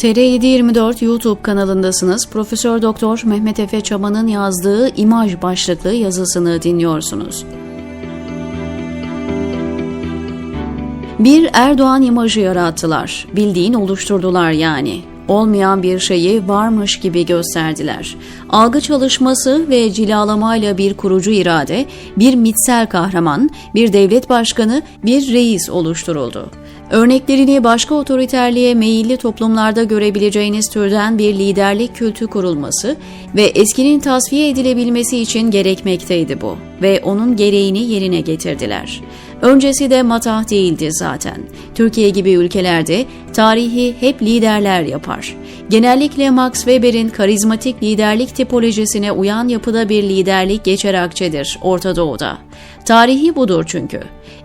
TR724 YouTube kanalındasınız. Profesör Doktor Mehmet Efe Çaman'ın yazdığı imaj başlıklı yazısını dinliyorsunuz. Bir Erdoğan imajı yarattılar. Bildiğin oluşturdular yani. Olmayan bir şeyi varmış gibi gösterdiler. Algı çalışması ve cilalamayla bir kurucu irade, bir mitsel kahraman, bir devlet başkanı, bir reis oluşturuldu. Örneklerini başka otoriterliğe meyilli toplumlarda görebileceğiniz türden bir liderlik kültü kurulması ve eskinin tasfiye edilebilmesi için gerekmekteydi bu ve onun gereğini yerine getirdiler. Öncesi de matah değildi zaten. Türkiye gibi ülkelerde tarihi hep liderler yapar. Genellikle Max Weber'in karizmatik liderlik tipolojisine uyan yapıda bir liderlik geçer akçedir Orta Doğu'da. Tarihi budur çünkü.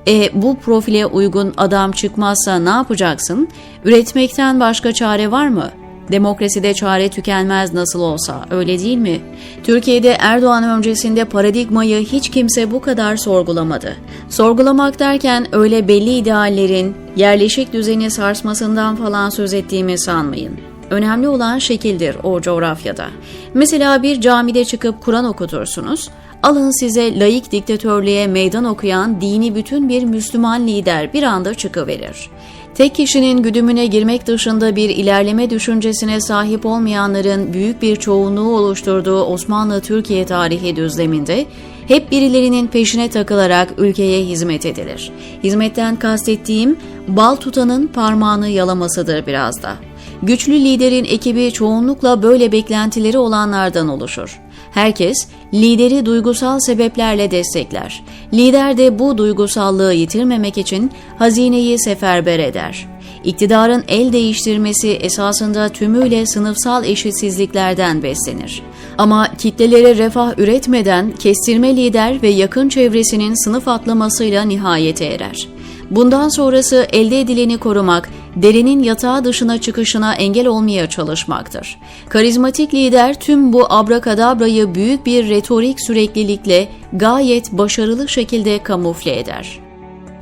E bu profile uygun adam çıkmazsa ne yapacaksın? Üretmekten başka çare var mı?'' Demokraside çare tükenmez nasıl olsa, öyle değil mi? Türkiye'de Erdoğan öncesinde paradigmayı hiç kimse bu kadar sorgulamadı. Sorgulamak derken öyle belli ideallerin yerleşik düzeni sarsmasından falan söz ettiğimi sanmayın. Önemli olan şekildir o coğrafyada. Mesela bir camide çıkıp Kur'an okutursunuz, alın size layık diktatörlüğe meydan okuyan dini bütün bir Müslüman lider bir anda çıkıverir. Tek kişinin güdümüne girmek dışında bir ilerleme düşüncesine sahip olmayanların büyük bir çoğunluğu oluşturduğu Osmanlı-Türkiye tarihi düzleminde hep birilerinin peşine takılarak ülkeye hizmet edilir. Hizmetten kastettiğim bal tutanın parmağını yalamasıdır biraz da. Güçlü liderin ekibi çoğunlukla böyle beklentileri olanlardan oluşur. Herkes lideri duygusal sebeplerle destekler. Lider de bu duygusallığı yitirmemek için hazineyi seferber eder. İktidarın el değiştirmesi esasında tümüyle sınıfsal eşitsizliklerden beslenir. Ama kitlelere refah üretmeden kestirme lider ve yakın çevresinin sınıf atlamasıyla nihayete erer. Bundan sonrası elde edileni korumak, derinin yatağı dışına çıkışına engel olmaya çalışmaktır. Karizmatik lider tüm bu abrakadabrayı büyük bir retorik süreklilikle gayet başarılı şekilde kamufle eder.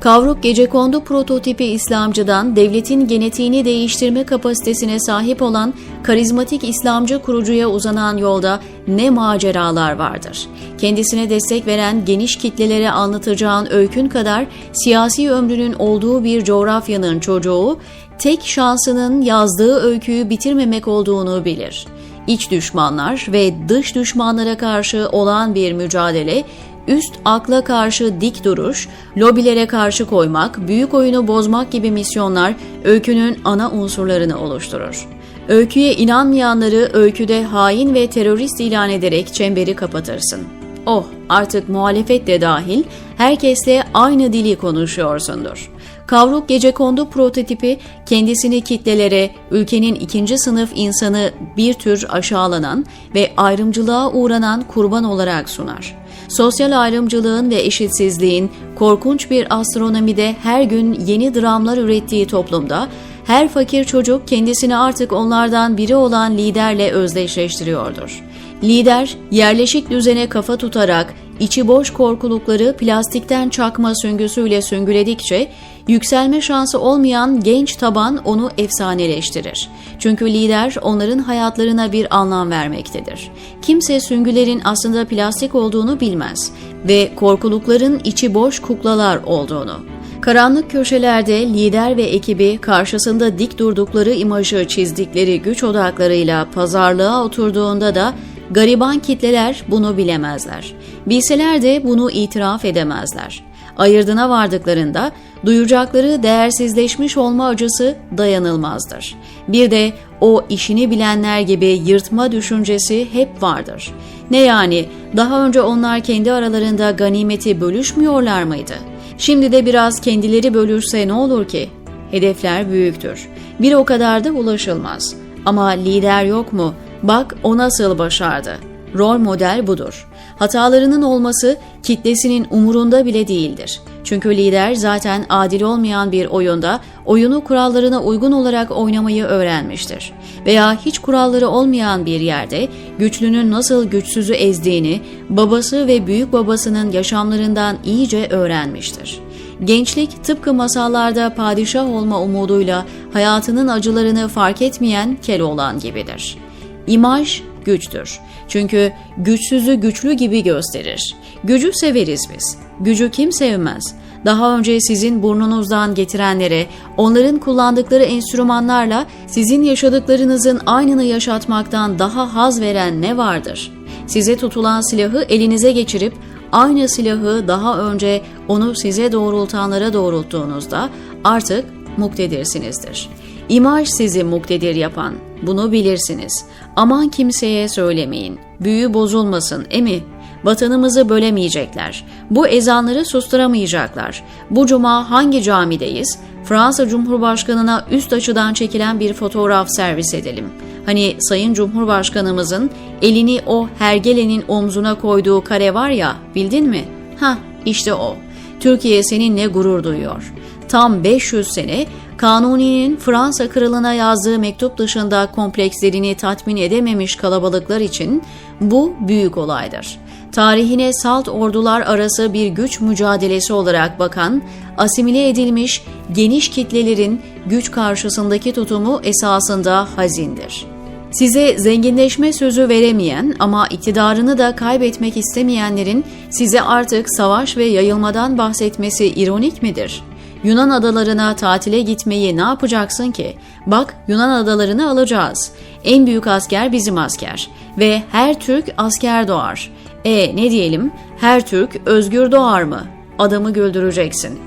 Kavruk Gecekondu prototipi İslamcıdan devletin genetiğini değiştirme kapasitesine sahip olan karizmatik İslamcı kurucuya uzanan yolda ne maceralar vardır. Kendisine destek veren geniş kitlelere anlatacağın öykün kadar siyasi ömrünün olduğu bir coğrafyanın çocuğu tek şansının yazdığı öyküyü bitirmemek olduğunu bilir. İç düşmanlar ve dış düşmanlara karşı olan bir mücadele üst akla karşı dik duruş, lobilere karşı koymak, büyük oyunu bozmak gibi misyonlar öykünün ana unsurlarını oluşturur. Öyküye inanmayanları öyküde hain ve terörist ilan ederek çemberi kapatırsın. Oh, artık muhalefet de dahil herkesle aynı dili konuşuyorsundur. Kavruk Gecekondu prototipi kendisini kitlelere, ülkenin ikinci sınıf insanı bir tür aşağılanan ve ayrımcılığa uğranan kurban olarak sunar. Sosyal ayrımcılığın ve eşitsizliğin korkunç bir astronomide her gün yeni dramlar ürettiği toplumda her fakir çocuk kendisini artık onlardan biri olan liderle özdeşleştiriyordur. Lider, yerleşik düzene kafa tutarak içi boş korkulukları plastikten çakma süngüsüyle süngüledikçe yükselme şansı olmayan genç taban onu efsaneleştirir. Çünkü lider onların hayatlarına bir anlam vermektedir. Kimse süngülerin aslında plastik olduğunu bilmez ve korkulukların içi boş kuklalar olduğunu. Karanlık köşelerde lider ve ekibi karşısında dik durdukları imajı çizdikleri güç odaklarıyla pazarlığa oturduğunda da Gariban kitleler bunu bilemezler. Bilseler de bunu itiraf edemezler. Ayırdına vardıklarında duyacakları değersizleşmiş olma acısı dayanılmazdır. Bir de o işini bilenler gibi yırtma düşüncesi hep vardır. Ne yani daha önce onlar kendi aralarında ganimeti bölüşmüyorlar mıydı? Şimdi de biraz kendileri bölürse ne olur ki? Hedefler büyüktür. Bir o kadar da ulaşılmaz. Ama lider yok mu? Bak o nasıl başardı. Rol model budur. Hatalarının olması kitlesinin umurunda bile değildir. Çünkü lider zaten adil olmayan bir oyunda oyunu kurallarına uygun olarak oynamayı öğrenmiştir. Veya hiç kuralları olmayan bir yerde güçlünün nasıl güçsüzü ezdiğini babası ve büyük babasının yaşamlarından iyice öğrenmiştir. Gençlik tıpkı masallarda padişah olma umuduyla hayatının acılarını fark etmeyen Keloğlan gibidir. İmaj güçtür. Çünkü güçsüzü güçlü gibi gösterir. Gücü severiz biz. Gücü kim sevmez? Daha önce sizin burnunuzdan getirenlere, onların kullandıkları enstrümanlarla sizin yaşadıklarınızın aynını yaşatmaktan daha haz veren ne vardır? Size tutulan silahı elinize geçirip aynı silahı daha önce onu size doğrultanlara doğrulttuğunuzda artık muktedirsinizdir. İmaj sizi muktedir yapan, bunu bilirsiniz. Aman kimseye söylemeyin. Büyü bozulmasın, emi. Vatanımızı bölemeyecekler. Bu ezanları susturamayacaklar. Bu cuma hangi camideyiz? Fransa Cumhurbaşkanı'na üst açıdan çekilen bir fotoğraf servis edelim. Hani Sayın Cumhurbaşkanımızın elini o hergelenin omzuna koyduğu kare var ya, bildin mi? Ha, işte o. Türkiye seninle gurur duyuyor. Tam 500 sene Kanuni'nin Fransa kralına yazdığı mektup dışında komplekslerini tatmin edememiş kalabalıklar için bu büyük olaydır. Tarihine salt ordular arası bir güç mücadelesi olarak bakan, asimile edilmiş geniş kitlelerin güç karşısındaki tutumu esasında hazindir. Size zenginleşme sözü veremeyen ama iktidarını da kaybetmek istemeyenlerin size artık savaş ve yayılmadan bahsetmesi ironik midir?'' Yunan adalarına tatile gitmeyi ne yapacaksın ki? Bak Yunan adalarını alacağız. En büyük asker bizim asker. Ve her Türk asker doğar. E ne diyelim? Her Türk özgür doğar mı? Adamı güldüreceksin.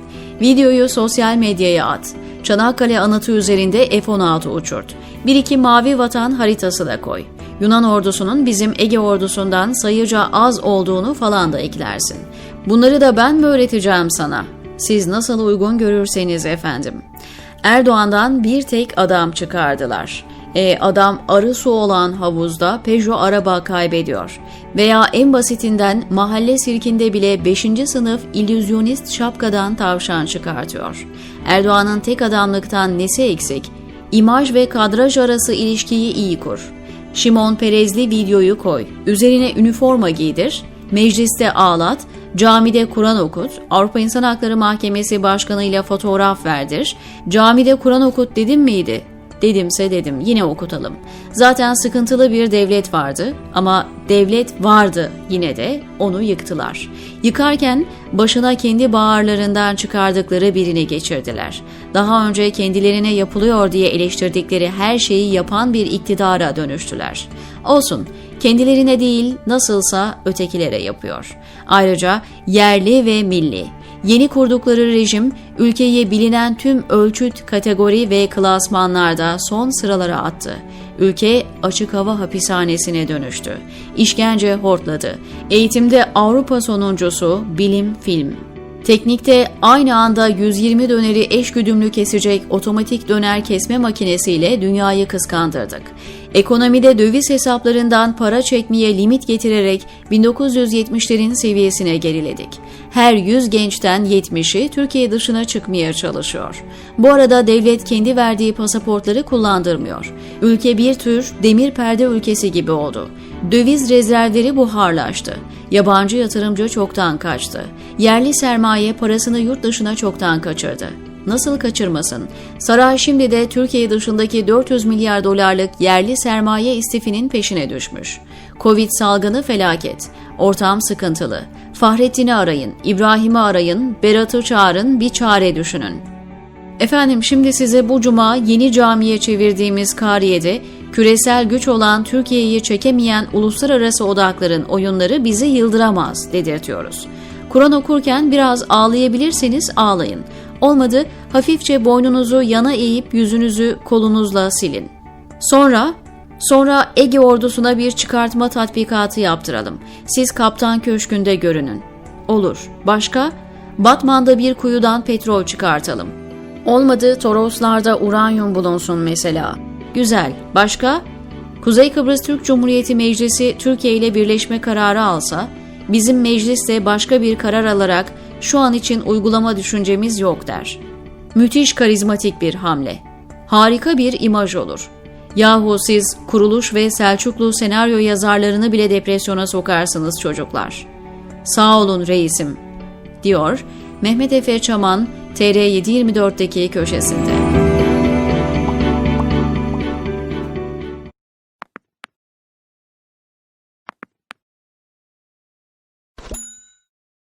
Videoyu sosyal medyaya at. Çanakkale anıtı üzerinde F-16 uçurt. Bir iki mavi vatan haritası da koy. Yunan ordusunun bizim Ege ordusundan sayıca az olduğunu falan da eklersin. Bunları da ben mi öğreteceğim sana?'' Siz nasıl uygun görürseniz efendim. Erdoğan'dan bir tek adam çıkardılar. E adam arı su olan havuzda Peugeot araba kaybediyor. Veya en basitinden mahalle sirkinde bile 5. sınıf illüzyonist şapkadan tavşan çıkartıyor. Erdoğan'ın tek adamlıktan nesi eksik? İmaj ve kadraj arası ilişkiyi iyi kur. Şimon Perezli videoyu koy. Üzerine üniforma giydir. Mecliste ağlat Camide Kur'an okut, Avrupa İnsan Hakları Mahkemesi Başkanı ile fotoğraf verdir. Camide Kur'an okut dedim miydi? Dedimse dedim yine okutalım. Zaten sıkıntılı bir devlet vardı ama devlet vardı yine de onu yıktılar. Yıkarken başına kendi bağırlarından çıkardıkları birini geçirdiler. Daha önce kendilerine yapılıyor diye eleştirdikleri her şeyi yapan bir iktidara dönüştüler. Olsun kendilerine değil nasılsa ötekilere yapıyor. Ayrıca yerli ve milli Yeni kurdukları rejim ülkeyi bilinen tüm ölçüt, kategori ve klasmanlarda son sıralara attı. Ülke açık hava hapishanesine dönüştü. İşkence hortladı. Eğitimde Avrupa sonuncusu bilim film. Teknikte aynı anda 120 döneri eş güdümlü kesecek otomatik döner kesme makinesiyle dünyayı kıskandırdık. Ekonomide döviz hesaplarından para çekmeye limit getirerek 1970'lerin seviyesine geriledik. Her 100 gençten 70'i Türkiye dışına çıkmaya çalışıyor. Bu arada devlet kendi verdiği pasaportları kullandırmıyor. Ülke bir tür demir perde ülkesi gibi oldu. Döviz rezervleri buharlaştı. Yabancı yatırımcı çoktan kaçtı. Yerli sermaye parasını yurt dışına çoktan kaçırdı. Nasıl kaçırmasın? Saray şimdi de Türkiye dışındaki 400 milyar dolarlık yerli sermaye istifinin peşine düşmüş. Covid salgını felaket. Ortam sıkıntılı. Fahrettin'i arayın, İbrahim'i arayın, Berat'ı çağırın, bir çare düşünün. Efendim şimdi size bu cuma yeni camiye çevirdiğimiz Kariye'de küresel güç olan Türkiye'yi çekemeyen uluslararası odakların oyunları bizi yıldıramaz dedirtiyoruz. Kur'an okurken biraz ağlayabilirseniz ağlayın. Olmadı hafifçe boynunuzu yana eğip yüzünüzü kolunuzla silin. Sonra Sonra Ege ordusuna bir çıkartma tatbikatı yaptıralım. Siz kaptan köşkünde görünün. Olur. Başka? Batman'da bir kuyudan petrol çıkartalım. Olmadı Toroslar'da uranyum bulunsun mesela. Güzel. Başka? Kuzey Kıbrıs Türk Cumhuriyeti Meclisi Türkiye ile birleşme kararı alsa, bizim meclis de başka bir karar alarak şu an için uygulama düşüncemiz yok der. Müthiş karizmatik bir hamle. Harika bir imaj olur. Yahu siz kuruluş ve Selçuklu senaryo yazarlarını bile depresyona sokarsınız çocuklar. Sağ olun reisim, diyor Mehmet Efe Çaman, TR724'deki köşesinde.